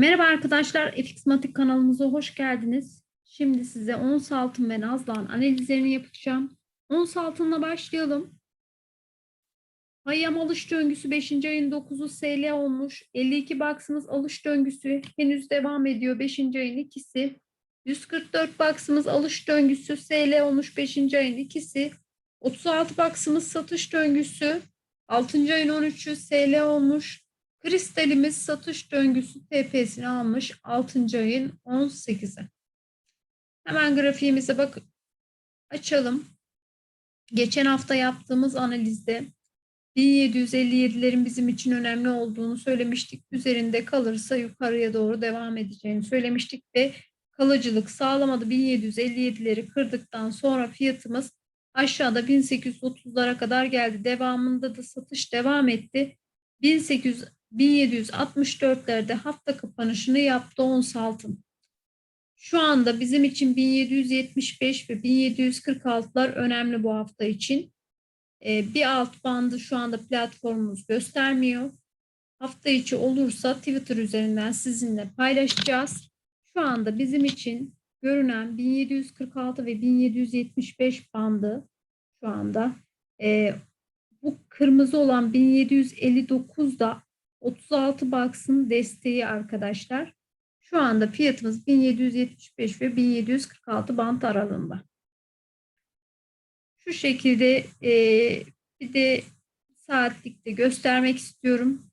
Merhaba arkadaşlar, FX Matik kanalımıza hoş geldiniz. Şimdi size ons altın ve nazlan analizlerini yapacağım. Ons altınla başlayalım. Hayyam alış döngüsü 5. ayın 9'u SL olmuş. 52 baksımız alış döngüsü henüz devam ediyor 5. ayın ikisi. 144 baksımız alış döngüsü SL olmuş 5. ayın ikisi. 36 baksımız satış döngüsü 6. ayın 13'ü SL olmuş. Kristalimiz satış döngüsü TP'sini almış 6. ayın 18'i. Hemen grafiğimize bak açalım. Geçen hafta yaptığımız analizde 1757'lerin bizim için önemli olduğunu söylemiştik. Üzerinde kalırsa yukarıya doğru devam edeceğini söylemiştik ve kalıcılık sağlamadı. 1757'leri kırdıktan sonra fiyatımız aşağıda 1830'lara kadar geldi. Devamında da satış devam etti. 1800 1764'lerde hafta kapanışını yaptı ons altın. Şu anda bizim için 1775 ve 1746'lar önemli bu hafta için. Ee, bir alt bandı şu anda platformumuz göstermiyor. Hafta içi olursa Twitter üzerinden sizinle paylaşacağız. Şu anda bizim için görünen 1746 ve 1775 bandı şu anda. Ee, bu kırmızı olan 1759'da 36 box'ın desteği arkadaşlar. Şu anda fiyatımız 1775 ve 1746 bant aralığında. Şu şekilde e, bir de saatlikte göstermek istiyorum.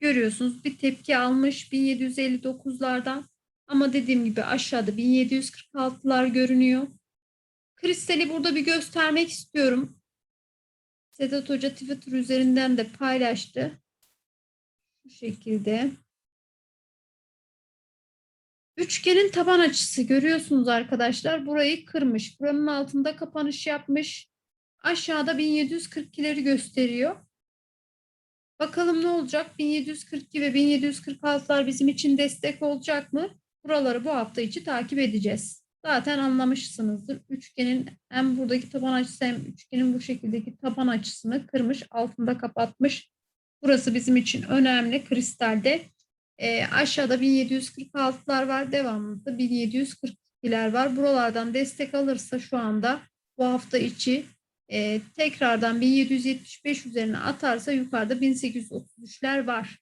Görüyorsunuz bir tepki almış 1759'lardan ama dediğim gibi aşağıda 1746'lar görünüyor. Kristali burada bir göstermek istiyorum. Sedat Hoca Twitter üzerinden de paylaştı. Bu şekilde. Üçgenin taban açısı görüyorsunuz arkadaşlar. Burayı kırmış. Buranın altında kapanış yapmış. Aşağıda 1742'leri gösteriyor. Bakalım ne olacak? 1742 ve 1746'lar bizim için destek olacak mı? Buraları bu hafta içi takip edeceğiz. Zaten anlamışsınızdır. Üçgenin hem buradaki taban açısı hem üçgenin bu şekildeki taban açısını kırmış, altında kapatmış. Burası bizim için önemli kristalde. E, aşağıda 1746'lar var. Devamında 1742'ler var. Buralardan destek alırsa şu anda bu hafta içi e, tekrardan 1775 üzerine atarsa yukarıda 1833'ler var.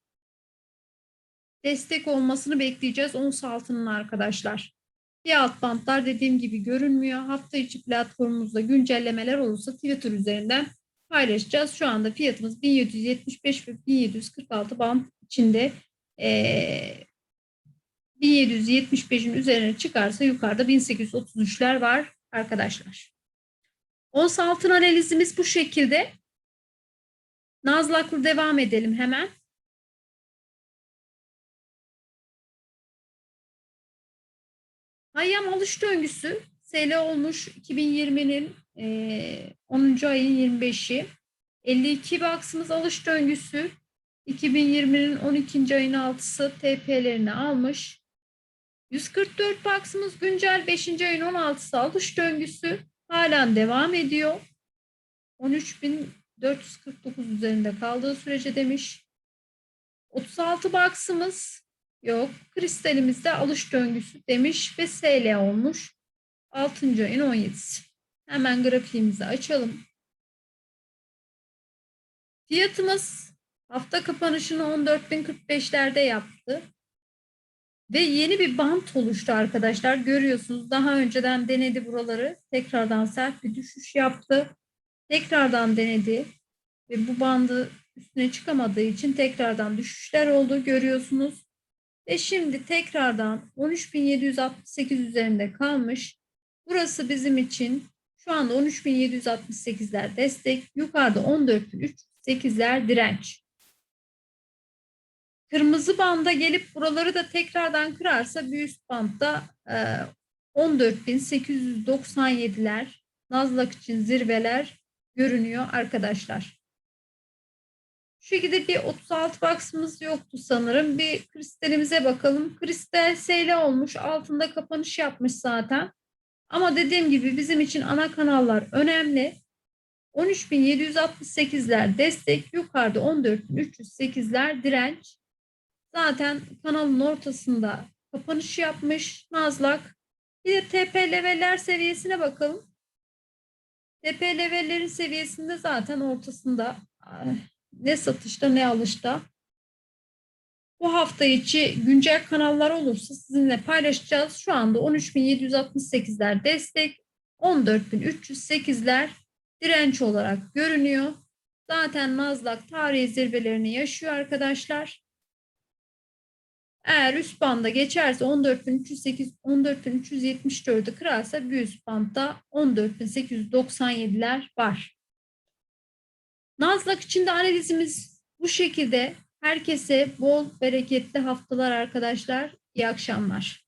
Destek olmasını bekleyeceğiz ons altının arkadaşlar. Bir alt bantlar dediğim gibi görünmüyor. Hafta içi platformumuzda güncellemeler olursa Twitter üzerinden paylaşacağız. Şu anda fiyatımız 1775 ve 1746 bant içinde. Ee, 1775'in üzerine çıkarsa yukarıda 1833'ler var arkadaşlar. Ons altın analizimiz bu şekilde. Nazlaklı devam edelim hemen. Hayyam alış döngüsü SL olmuş 2020'nin e, 10. ayın 25'i. 52 baksımız alış döngüsü 2020'nin 12. ayın 6'sı TP'lerini almış. 144 baksımız güncel 5. ayın 16'sı alış döngüsü halen devam ediyor. 13.449 üzerinde kaldığı sürece demiş. 36 baksımız Yok. Kristalimizde alış döngüsü demiş ve SL olmuş. 6. ayın 17'si. Hemen grafiğimizi açalım. Fiyatımız hafta kapanışını 14.045'lerde yaptı. Ve yeni bir bant oluştu arkadaşlar. Görüyorsunuz daha önceden denedi buraları. Tekrardan sert bir düşüş yaptı. Tekrardan denedi. Ve bu bandı üstüne çıkamadığı için tekrardan düşüşler oldu. Görüyorsunuz. Ve şimdi tekrardan 13.768 üzerinde kalmış. Burası bizim için şu anda 13.768'ler destek. Yukarıda 14.308'ler direnç. Kırmızı banda gelip buraları da tekrardan kırarsa bir üst bantta 14.897'ler Nazlak için zirveler görünüyor arkadaşlar. Şu şekilde bir 36 box'ımız yoktu sanırım. Bir kristalimize bakalım. Kristal SL olmuş. Altında kapanış yapmış zaten. Ama dediğim gibi bizim için ana kanallar önemli. 13.768'ler destek. Yukarıda 14.308'ler direnç. zaten kanalın ortasında kapanış yapmış Nazlak. Bir de TP leveller seviyesine bakalım. TP levellerin seviyesinde zaten ortasında ah, ne satışta ne alışta. Bu hafta içi güncel kanallar olursa sizinle paylaşacağız. Şu anda 13.768'ler destek, 14.308'ler direnç olarak görünüyor. Zaten Nazlak tarihi zirvelerini yaşıyor arkadaşlar. Eğer üst banda geçerse 14.308, 14.374'ü kırarsa bir üst bandda 14.897'ler var. Nazlak için de analizimiz bu şekilde. Herkese bol bereketli haftalar arkadaşlar. İyi akşamlar.